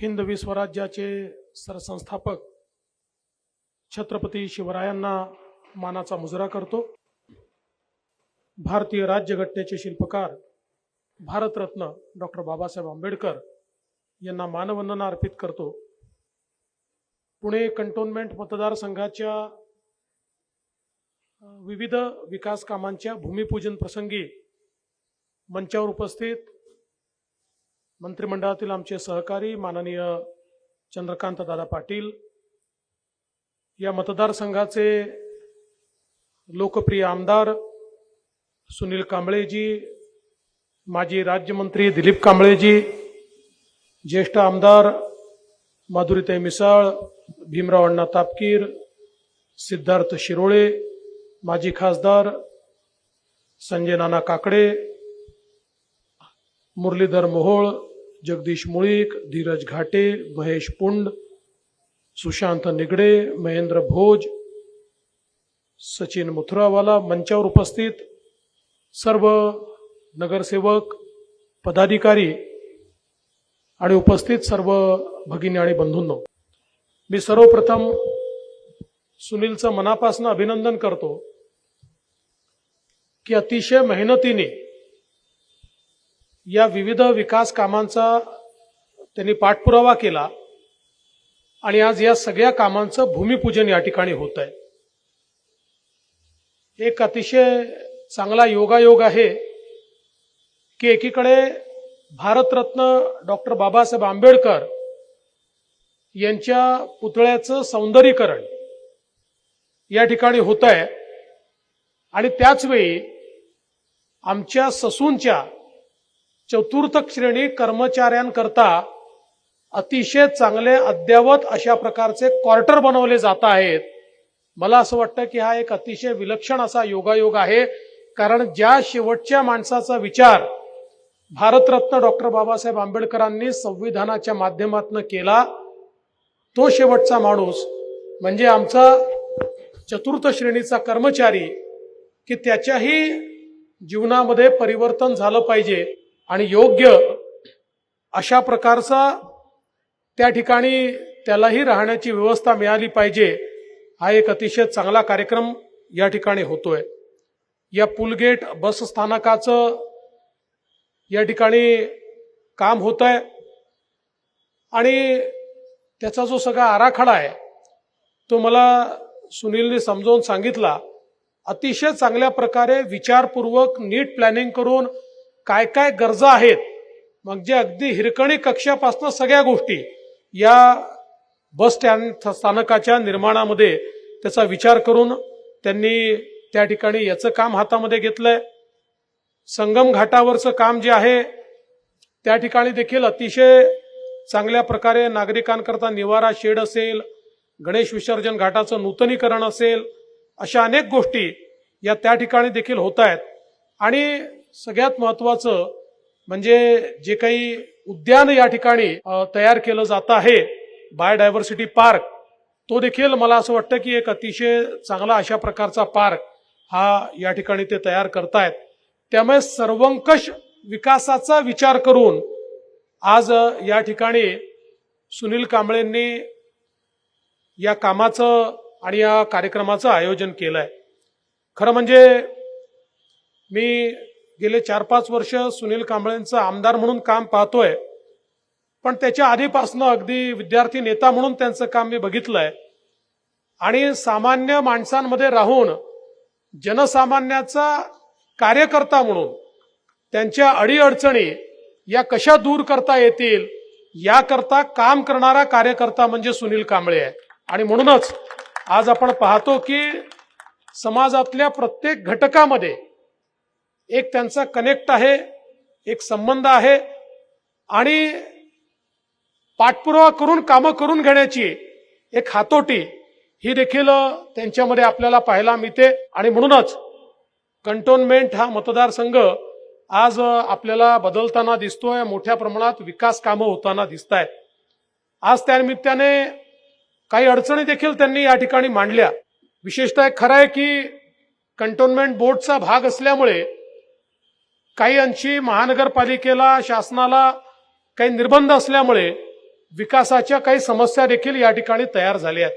हिंदवी स्वराज्याचे सरसंस्थापक छत्रपती शिवरायांना मानाचा मुजरा करतो. भारतीय राज्यघटनेचे शिल्पकार भारतरत्न डॉक्टर बाबासाहेब आंबेडकर यांना मानवंदना अर्पित करतो. पुणे कंटोन्मेंट मतदारसंघाच्या विविध विकास कामांच्या भूमिपूजन प्रसंगी मंचावर उपस्थित मंत्रिमंडळातील आमचे सहकारी माननीय चंद्रकांत दादा पाटील या मतदारसंघाचे लोकप्रिय आमदार सुनील कांबळेजी माजी राज्यमंत्री दिलीप कांबळेजी ज्येष्ठ आमदार माधुरीताई मिसाळ भीमराव अण्णा तापकीर सिद्धार्थ शिरोळे माजी खासदार संजय नाना काकडे मुरलीधर मोहोळ जगदीश मुळीक धीरज घाटे महेश पुंड सुशांत निगडे महेंद्र भोज सचिन मुथुरावाला मंचावर उपस्थित सर्व नगरसेवक पदाधिकारी आणि उपस्थित सर्व भगिनी आणि बंधूंनो मी सर्वप्रथम सुनीलचं मनापासून अभिनंदन करतो की अतिशय मेहनतीने या विविध विकास कामांचा त्यांनी पाठपुरावा केला आणि आज या सगळ्या कामांचं भूमिपूजन या ठिकाणी होत आहे. एक अतिशय चांगला योगायोग आहे की एकीकडे भारतरत्न डॉक्टर बाबासाहेब आंबेडकर यांच्या पुतळ्याचं सौंदर्यीकरण या ठिकाणी होत आहे. आणि त्याचवेळी आमच्या ससूनच्या चतुर्थ श्रेणी कर्मचाऱ्यांकरता अतिशय चांगले अद्ययावत अशा प्रकारचे क्वार्टर बनवले जात आहेत. मला असं वाटतं की हा एक अतिशय विलक्षण असा योगायोग आहे. कारण ज्या शेवटच्या माणसाचा विचार भारतरत्न डॉक्टर बाबासाहेब आंबेडकरांनी संविधानाच्या माध्यमातून केला तो शेवटचा माणूस म्हणजे आमचा चतुर्थ श्रेणीचा कर्मचारी की त्याच्याही जीवनामध्ये परिवर्तन झालं पाहिजे. आणि योग्य अशा प्रकारचा त्या ठिकाणी त्यालाही राहण्याची व्यवस्था मिळाली पाहिजे हा एक अतिशय चांगला कार्यक्रम या ठिकाणी होतोय. या पुलगेट बस स्थानकाचं या ठिकाणी काम होत आहे आणि त्याचा जो सगळा आराखडा आहे तो मला सुनीलने समजावून सांगितला. अतिशय चांगल्या प्रकारे विचारपूर्वक नीट प्लॅनिंग करून काय काय गरजा आहेत. म्हणजे अगदी हिरकणी कक्षापासून सगळ्या गोष्टी या बस स्टँड स्थानकाच्या निर्माणामध्ये त्याचा विचार करून त्यांनी त्या ठिकाणी याचं काम हातामध्ये घेतलंय. संगम घाटावरचं काम जे आहे त्या ठिकाणी देखील अतिशय चांगल्या प्रकारे नागरिकांकरता निवारा शेड असेल गणेश विसर्जन घाटाचं नूतनीकरण असेल अशा अनेक गोष्टी या त्या ठिकाणी देखील होत आहेत. आणि सगळ्यात महत्वाचं म्हणजे जे काही उद्यान या ठिकाणी तयार केलं जात आहे बायोडायव्हर्सिटी पार्क तो देखील मला असं वाटतं की एक अतिशय चांगला अशा प्रकारचा पार्क हा या ठिकाणी ते तयार करतायत. त्यामुळे सर्वंकष विकासाचा विचार करून आज या ठिकाणी सुनील कांबळेंनी या कामाचं आणि या कार्यक्रमाचं आयोजन केलंय. खरं म्हणजे मी गेले चार पाच वर्ष सुनील कांबळेंचं आमदार म्हणून काम पाहतोय. पण त्याच्या आधीपासनं अगदी विद्यार्थी नेता म्हणून त्यांचं काम मी बघितलंय. आणि सामान्य माणसांमध्ये राहून जनसामान्याचा कार्यकर्ता म्हणून त्यांच्या अडीअडचणी या कशा दूर करता येतील याकरता काम करणारा कार्यकर्ता म्हणजे सुनील कांबळे आहे. आणि म्हणूनच आज आपण पाहतो की समाजातल्या प्रत्येक घटकामध्ये एक त्यांचा कनेक्ट आहे एक संबंध आहे आणि पाठपुरावा करून कामं करून घेण्याची एक हातोटी ही देखील त्यांच्यामध्ये आपल्याला पाहायला मिळते. आणि म्हणूनच कंटोन्मेंट हा मतदारसंघ आज आपल्याला बदलताना दिसतोय मोठ्या प्रमाणात विकास कामं होताना दिसत आहेत आज त्यानिमित्ताने काही अडचणी देखील त्यांनी या ठिकाणी मांडल्या. विशेषतः खरं आहे की कंटोनमेंट बोर्डचा भाग असल्यामुळे काही अंशी महानगरपालिकेला शासनाला काही निर्बंध असल्यामुळे विकासाच्या काही समस्या देखील या ठिकाणी तयार झाल्या आहेत.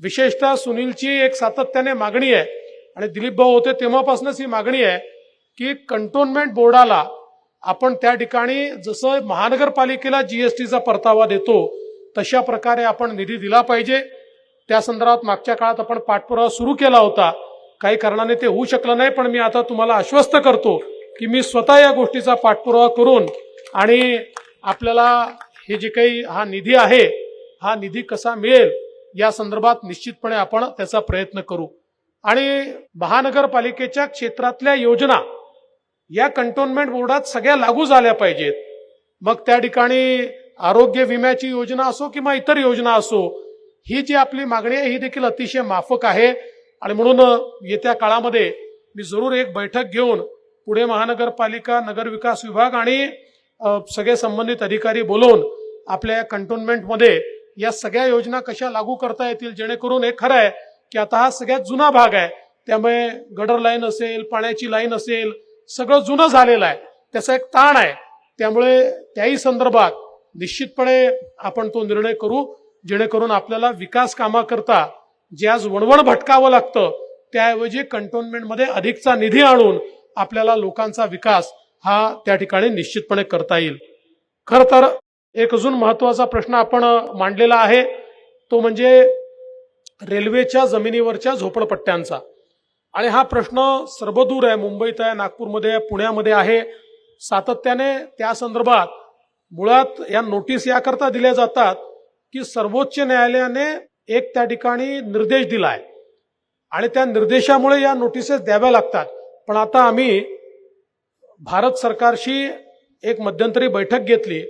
विशेषतः सुनीलची एक सातत्याने मागणी आहे आणि दिलीप भाऊ होते तेव्हापासूनच ही मागणी आहे की कंटोन्मेंट बोर्डाला आपण त्या ठिकाणी जसं महानगरपालिकेला जीएसटीचा परतावा देतो तशा प्रकारे आपण निधी दिला पाहिजे. त्या संदर्भात मागच्या काळात आपण पाठपुरावा सुरू केला होता. काही कारणाने ते होऊ शकलं नाही पण मी आता तुम्हाला आश्वस्त करतो की मी स्वतः या गोष्टीचा पाठपुरावा करून आणि आपल्याला हे जे काही हा निधी आहे हा निधी कसा मिळेल या संदर्भात निश्चितपणे आपण त्याचा प्रयत्न करू. आणि महानगरपालिकेच्या क्षेत्रातल्या योजना या कंटोन्मेंट बोर्डात सगळ्या लागू झाल्या पाहिजेत. मग त्या ठिकाणी आरोग्य विम्याची योजना असो किंवा इतर योजना असो ही जी आपली मागणी आहे ही देखील अतिशय माफक आहे. आणि म्हणून येत्या काळामध्ये मी जरूर एक बैठक घेऊन पुणे महानगरपालिका नगर विकास विभाग आणि सगळे संबंधित अधिकारी बोलवून आपल्या कंटोन्मेंटमध्ये या सगळ्या योजना कशा लागू करता येतील जेणेकरून हे खरं आहे की आता हा सगळ्यात जुना भाग आहे. त्यामुळे गडर लाईन असेल पाण्याची लाईन असेल सगळं जुनं झालेलं आहे. त्याचा एक ताण आहे. त्यामुळे त्याही संदर्भात निश्चितपणे आपण तो निर्णय करू जेणेकरून आपल्याला विकास कामाकरता जे आज वणवण भटकावं लागतं त्याऐवजी कंटोन्मेंटमध्ये अधिकचा निधी आणून आपल्याला लोकांचा विकास हा त्या ठिकाणी निश्चितपणे करता येईल. खर तर एक अजून महत्त्वाचा प्रश्न आपण मांडलेला आहे. तो म्हणजे रेल्वेच्या जमिनीवरच्या झोपडपट्ट्यांचा. आणि हा प्रश्न सर्वदूर आहे. मुंबईत आहे नागपूरमध्ये आहे पुण्यामध्ये आहे. सातत्याने त्या संदर्भात मुळात या नोटीस याकरता दिल्या जातात की सर्वोच्च न्यायालयाने एक त्या ठिकाणी निर्देश दिला आहे आणि त्या निर्देशामुळे या नोटिसेस द्याव्या लागतात. पण आता आम्ही भारत सरकारशी एक मध्यंतरी बैठक घेतली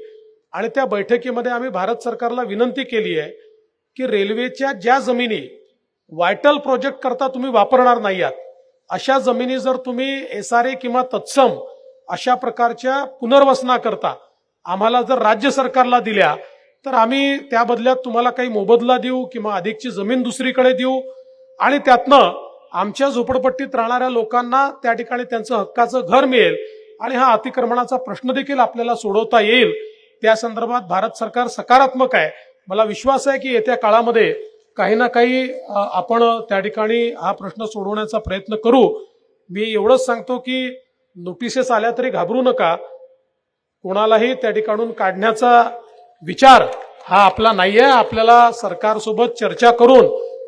आणि त्या बैठकीमध्ये आम्ही भारत सरकारला विनंती केली आहे की रेल्वेच्या ज्या जमिनी व्हायटल प्रोजेक्ट करता तुम्ही वापरणार नाही आहात अशा जमिनी जर तुम्ही एस आर ए किंवा तत्सम अशा प्रकारच्या पुनर्वसना करता आम्हाला जर राज्य सरकारला दिल्या तर आम्ही त्या बदल्यात तुम्हाला काही मोबदला देऊ किंवा अधिकची जमीन दुसरीकडे देऊ आणि त्यातनं आमच्या झोपडपट्टीत राहणाऱ्या लोकांना त्या ठिकाणी त्यांचं हक्काचं घर मिळेल आणि हा अतिक्रमणाचा प्रश्न देखील आपल्याला सोडवता येईल. त्या संदर्भात भारत सरकार सकारात्मक आहे. मला विश्वास आहे की येत्या काळामध्ये काही ना काही आपण त्या ठिकाणी हा प्रश्न सोडवण्याचा प्रयत्न करू. मी एवढंच सांगतो की नोटिसेस आल्या तरी घाबरू नका. कोणालाही त्या ठिकाणून काढण्याचा विचार हा आपला नाही आहे आपल्याला सरकारसोबत चर्चा करून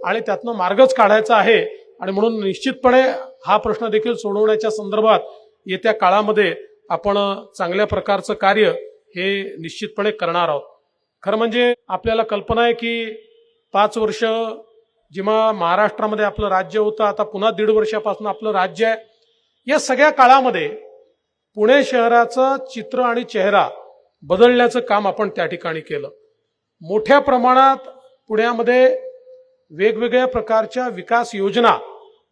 आणि त्यातनं मार्गच काढायचा आहे. आणि म्हणून निश्चितपणे हा प्रश्न देखील सोडवण्याच्या संदर्भात येत्या काळामध्ये आपण चांगल्या प्रकारचं कार्य हे निश्चितपणे करणार आहोत. खरं म्हणजे आपल्याला कल्पना आहे की पाच वर्ष जेव्हा महाराष्ट्रामध्ये आपलं राज्य होतं आता पुन्हा दीड वर्षापासून आपलं राज्य आहे. या सगळ्या काळामध्ये पुणे शहराचं चित्र आणि चेहरा बदलण्याचं काम आपण त्या ठिकाणी केलं. मोठ्या प्रमाणात पुण्यामध्ये वेगवेगळ्या प्रकारच्या विकास योजना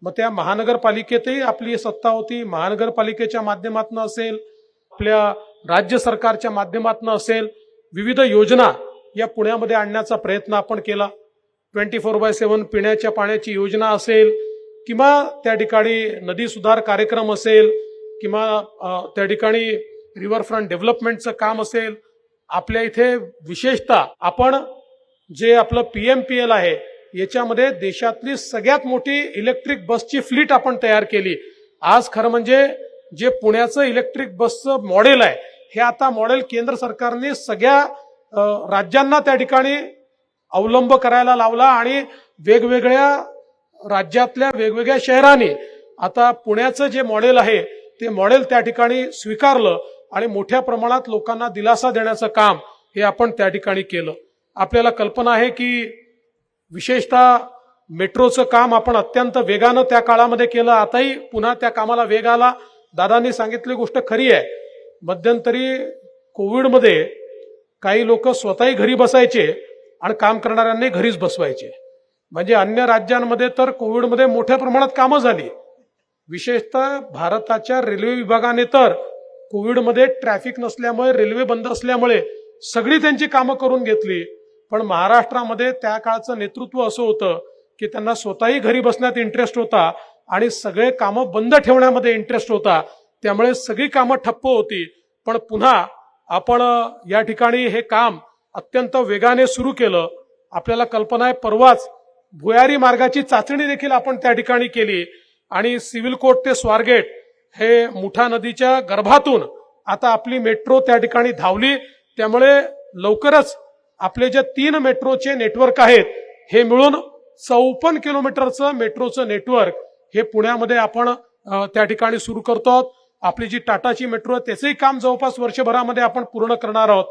मग त्या महानगरपालिकेतही आपली सत्ता होती. महानगरपालिकेच्या माध्यमातून असेल आपल्या राज्य सरकारच्या माध्यमातून असेल विविध योजना या पुण्यामध्ये आणण्याचा प्रयत्न आपण केला. ट्वेंटी फोर बाय सेवन पिण्याच्या पाण्याची योजना असेल किंवा त्या ठिकाणी नदी सुधार कार्यक्रम असेल किंवा त्या ठिकाणी रिव्हरफ्रंट डेव्हलपमेंटचं काम असेल. आपल्या इथे विशेषतः आपण जे आपलं पी एम पी एल आहे याच्यामध्ये देशातली सगळ्यात मोठी इलेक्ट्रिक बसची फ्लीट आपण तयार केली. आज खरं म्हणजे जे पुण्याचं इलेक्ट्रिक बसचं मॉडेल आहे हे आता मॉडेल केंद्र सरकारने सगळ्या राज्यांना त्या ठिकाणी अवलंब करायला लावला आणि वेगवेगळ्या राज्यातल्या वेगवेगळ्या शहरांनी आता पुण्याचं जे मॉडेल आहे ते मॉडेल त्या ठिकाणी स्वीकारलं आणि मोठ्या प्रमाणात लोकांना दिलासा देण्याचं काम हे आपण त्या ठिकाणी केलं. आपल्याला कल्पना आहे की विशेषतः मेट्रोचं काम आपण अत्यंत वेगानं त्या काळामध्ये केलं. आताही पुन्हा त्या कामाला वेग आला. दादांनी सांगितली गोष्ट खरी आहे. मध्यंतरी कोविडमध्ये काही लोक स्वतःही घरी बसायचे आणि काम करणाऱ्यांनी घरीच बसवायचे. म्हणजे अन्य राज्यांमध्ये तर कोविडमध्ये मोठ्या प्रमाणात कामं झाली. विशेषतः भारताच्या रेल्वे विभागाने तर कोविडमध्ये ट्रॅफिक नसल्यामुळे रेल्वे बंद असल्यामुळे सगळी त्यांची कामं करून घेतली. पण महाराष्ट्रामध्ये त्या काळचं नेतृत्व असं होतं की त्यांना स्वतःही घरी बसण्यात इंटरेस्ट होता आणि सगळे कामं बंद ठेवण्यामध्ये इंटरेस्ट होता. त्यामुळे सगळी कामं ठप्प होती. पण पुन्हा आपण या ठिकाणी हे काम अत्यंत वेगाने सुरू केलं. आपल्याला कल्पना आहे परवाच भुयारी मार्गाची चाचणी देखील आपण त्या ठिकाणी केली आणि सिव्हिल कोर्ट ते स्वारगेट हे मुठा नदीच्या गर्भातून आता आपली मेट्रो त्या ठिकाणी धावली. त्यामुळे लवकरच आपले जे तीन मेट्रोचे नेटवर्क आहेत हे मिळून चौपन्न किलोमीटरचं मेट्रोचं नेटवर्क हे पुण्यामध्ये आपण त्या ठिकाणी सुरू करतो आहोत. आपली जी टाटाची मेट्रो आहे त्याचंही काम जवळपास वर्षभरामध्ये आपण पूर्ण करणार आहोत.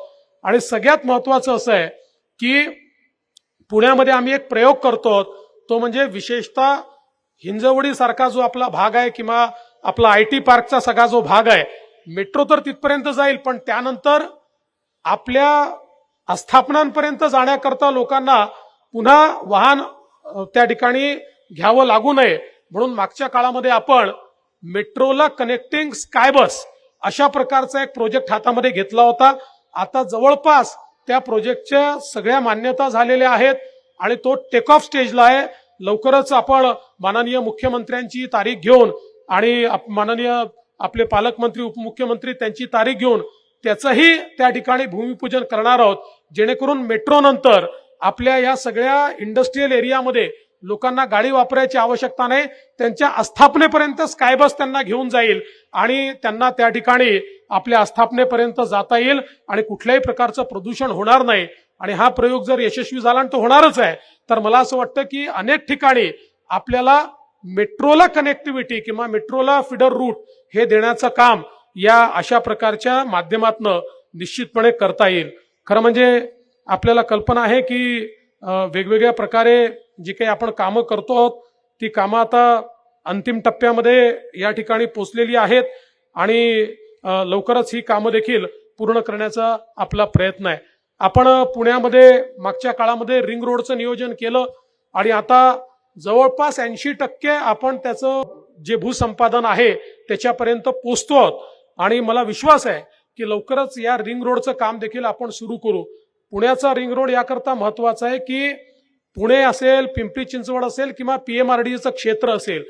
आणि सगळ्यात महत्वाचं असं आहे की पुण्यामध्ये आम्ही एक प्रयोग करतो तो म्हणजे विशेषतः हिंजवडीसारखा जो आपला भाग आहे किंवा आपला आय टी पार्कचा सगळा जो भाग आहे मेट्रो तर तिथपर्यंत जाईल पण त्यानंतर आपल्या आस्थापनांपर्यंत जाण्याकरता लोकांना पुन्हा वाहन त्या ठिकाणी घ्यावं लागू नये. म्हणून मागच्या काळामध्ये आपण मेट्रोला कनेक्टिंग स्काय बस अशा प्रकारचा एक प्रोजेक्ट हातामध्ये घेतला होता. आता जवळपास त्या प्रोजेक्टच्या सगळ्या मान्यता झालेल्या आहेत आणि तो टेक ऑफ स्टेजला आहे. लवकरच आपण माननीय मुख्यमंत्र्यांची तारीख घेऊन आणि आप- माननीय आपले पालकमंत्री उपमुख्यमंत्री त्यांची तारीख घेऊन त्याचंही त्या ठिकाणी भूमिपूजन करणार आहोत. जेणेकरून मेट्रो नंतर आपल्या या सगळ्या इंडस्ट्रीयल एरियामध्ये लोकांना गाडी वापरायची आवश्यकता नाही. त्यांच्या आस्थापनेपर्यंत स्कायबस त्यांना घेऊन जाईल आणि त्यांना त्या ठिकाणी आपल्या आस्थापनेपर्यंत जाता येईल आणि कुठल्याही प्रकारचं प्रदूषण होणार नाही. आणि हा प्रयोग जर यशस्वी झाला आणि तो होणारच आहे तर मला असं वाटतं की अनेक ठिकाणी आपल्याला मेट्रोला कनेक्टिव्हिटी किंवा मेट्रोला फिडर रूट हे देण्याचं काम या अशा प्रकारच्या माध्यमातनं निश्चितपणे करता येईल. खरं म्हणजे आपल्याला कल्पना आहे की वेगवेगळ्या प्रकारे जी काही आपण कामं करतो आहोत ती कामं आता अंतिम टप्प्यामध्ये या ठिकाणी पोचलेली आहेत आणि लवकरच ही कामं देखील पूर्ण करण्याचा आपला प्रयत्न आहे. आपण पुण्यामध्ये मागच्या काळामध्ये रिंग रोडचं नियोजन केलं आणि आता जवळपास ऐंशी टक्के आपण त्याचं जे भूसंपादन आहे त्याच्यापर्यंत पोचतो आहोत. आणि मला विश्वास आहे की लवकरच या रिंग रोडचं काम देखील आपण सुरू करू. पुण्याचा रिंग रोड याकरता महत्त्वाचा आहे की पुणे असेल पिंपरी चिंचवड असेल किंवा पीएमआरडीचं क्षेत्र असेल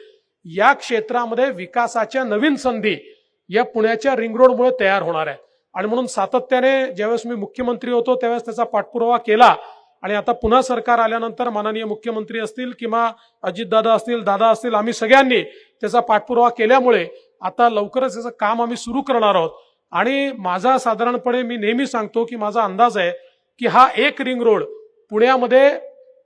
या क्षेत्रामध्ये विकासाच्या नवीन संधी या पुण्याच्या रिंग रोडमुळे तयार होणार आहेत. आणि म्हणून सातत्याने ज्यावेळेस मी मुख्यमंत्री होतो त्यावेळेस त्याचा पाठपुरावा केला. आणि आता पुन्हा सरकार आल्यानंतर माननीय मुख्यमंत्री असतील किंवा अजितदादा असतील दादा असतील आम्ही सगळ्यांनी त्याचा पाठपुरावा केल्यामुळे आता लवकरच याचं काम आम्ही सुरू करणार आहोत. आणि माझा साधारणपणे मी नेहमी सांगतो की माझा अंदाज आहे की हा एक रिंग रोड पुण्यामध्ये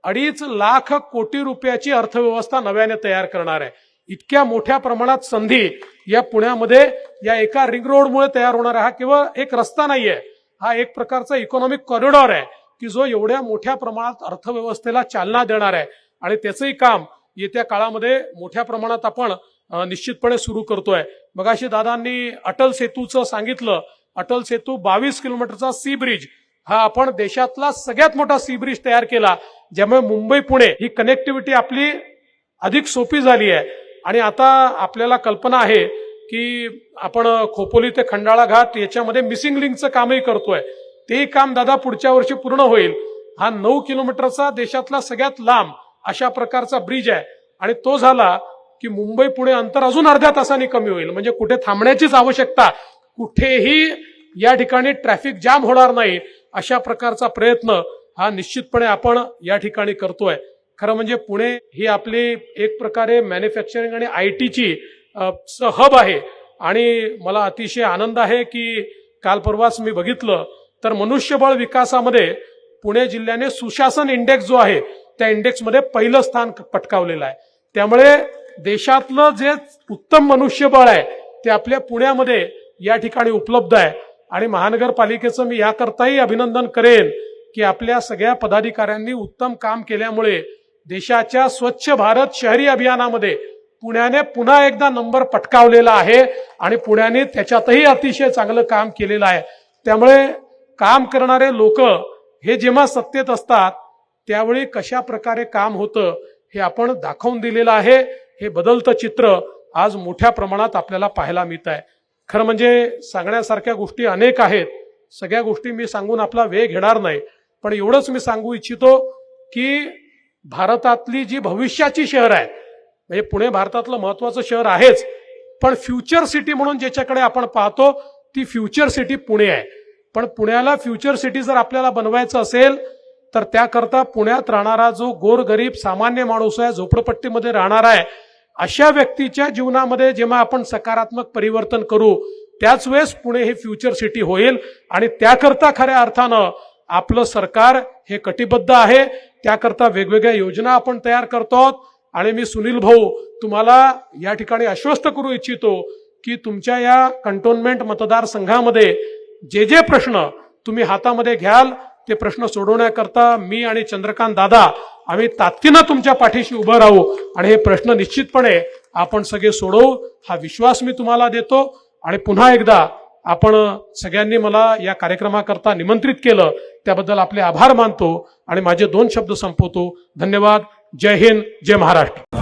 अडीच लाख कोटी रुपयाची अर्थव्यवस्था नव्याने तयार करणार आहे. इतक्या मोठ्या प्रमाणात संधी या पुण्यामध्ये या एका रिंग रोडमुळे तयार होणार आहे. हा केवळ एक रस्ता नाहीये. हा एक प्रकारचा इकॉनॉमिक कॉरिडॉर आहे की जो एवढ्या मोठ्या प्रमाणात अर्थव्यवस्थेला चालना देणार आहे. आणि त्याचंही काम येत्या काळामध्ये मोठ्या प्रमाणात आपण निश्चितपणे सुरू करतोय. मगाशी दादांनी अटल सेतूचं सांगितलं. अटल सेतू बावीस किलोमीटरचा सी ब्रिज. हा आपण देशातला सगळ्यात मोठा सी ब्रिज तयार केला. ज्यामुळे मुंबई पुणे ही कनेक्टिव्हिटी आपली अधिक सोपी झाली आहे. आणि आता आपल्याला कल्पना आहे की आपण खोपोली ते खंडाळा घाट याच्यामध्ये मिसिंग लिंकचं कामही करतोय. तेही काम दादा पुढच्या वर्षी पूर्ण होईल. हा नऊ किलोमीटरचा देशातला सगळ्यात लांब अशा प्रकारचा ब्रिज आहे. आणि तो झाला की मुंबई पुणे अंतर अजून अर्ध्या तासाने कमी होईल. म्हणजे कुठे थांबण्याचीच आवश्यकता कुठेही या ठिकाणी ट्रॅफिक जाम होणार नाही अशा प्रकारचा प्रयत्न हा निश्चितपणे आपण या ठिकाणी करतोय. खरं म्हणजे पुणे ही आपली एक प्रकारे मॅन्युफॅक्चरिंग आणि आय टीची हब आहे. आणि मला अतिशय आनंद आहे की काल परवाच मी बघितलं तर मनुष्यबळ विकासामध्ये पुणे जिल्ह्याने सुशासन इंडेक्स जो आहे त्या इंडेक्समध्ये पहिलं स्थान पटकावलेलं आहे. त्यामुळे देशातलं जे उत्तम मनुष्यबळ आहे ते आपल्या पुण्यामध्ये या ठिकाणी उपलब्ध आहे. आणि महानगरपालिकेचं मी याकरताही अभिनंदन करेन की आपल्या सगळ्या पदाधिकाऱ्यांनी उत्तम काम केल्यामुळे देशाच्या स्वच्छ भारत शहरी अभियानामध्ये पुण्याने पुन्हा एकदा नंबर पटकावलेला आहे आणि पुण्याने त्याच्यातही अतिशय चांगलं काम केलेलं आहे. त्यामुळे काम करणारे लोक हे जेव्हा सत्तेत असतात त्यावेळी कशा प्रकारे काम होतं हे आपण दाखवून दिलेलं आहे. हे बदलतं चित्र आज मोठ्या प्रमाणात आपल्याला पाहायला मिळत आहे. खरं म्हणजे सांगण्यासारख्या गोष्टी अनेक आहेत. सगळ्या गोष्टी मी सांगून आपला वेळ घेणार नाही. पण एवढंच मी सांगू इच्छितो की भारतातली जी भविष्याची शहर आहेत म्हणजे पुणे भारतातलं महत्वाचं शहर आहेच पण फ्युचर सिटी म्हणून ज्याच्याकडे आपण पाहतो ती फ्युचर सिटी पुणे आहे. पण पुण्याला फ्युचर सिटी जर आपल्याला बनवायचं असेल तर त्याकरता पुण्यात राहणारा जो गोरगरीब सामान्य माणूस आहे झोपडपट्टीमध्ये राहणार आहे अशा व्यक्तीच्या जीवनामध्ये जेव्हा आपण सकारात्मक परिवर्तन करू त्याच वेळेस पुणे हे फ्युचर सिटी होईल आणि त्याकरता खऱ्या अर्थानं आपलं सरकार हे कटिबद्ध आहे. त्याकरता वेगवेगळ्या योजना आपण तयार करतो आहोत. आणि मी सुनील भाऊ तुम्हाला या ठिकाणी आश्वस्त करू इच्छितो की तुमच्या या कंटोन्मेंट मतदारसंघामध्ये जे जे प्रश्न तुम्ही हातामध्ये घ्याल ते प्रश्न सोडवण्याकरता मी आणि चंद्रकांत दादा आम्ही तातडीनं तुमच्या पाठीशी उभं राहू आणि हे प्रश्न निश्चितपणे आपण सगळे सोडवू हा विश्वास मी तुम्हाला देतो. आणि पुन्हा एकदा आपण सगळ्यांनी मला या कार्यक्रमाकरता निमंत्रित केलं त्याबद्दल आपले आभार मानतो आणि माझे दोन शब्द संपवतो. धन्यवाद. जय हिंद. जय महाराष्ट्र.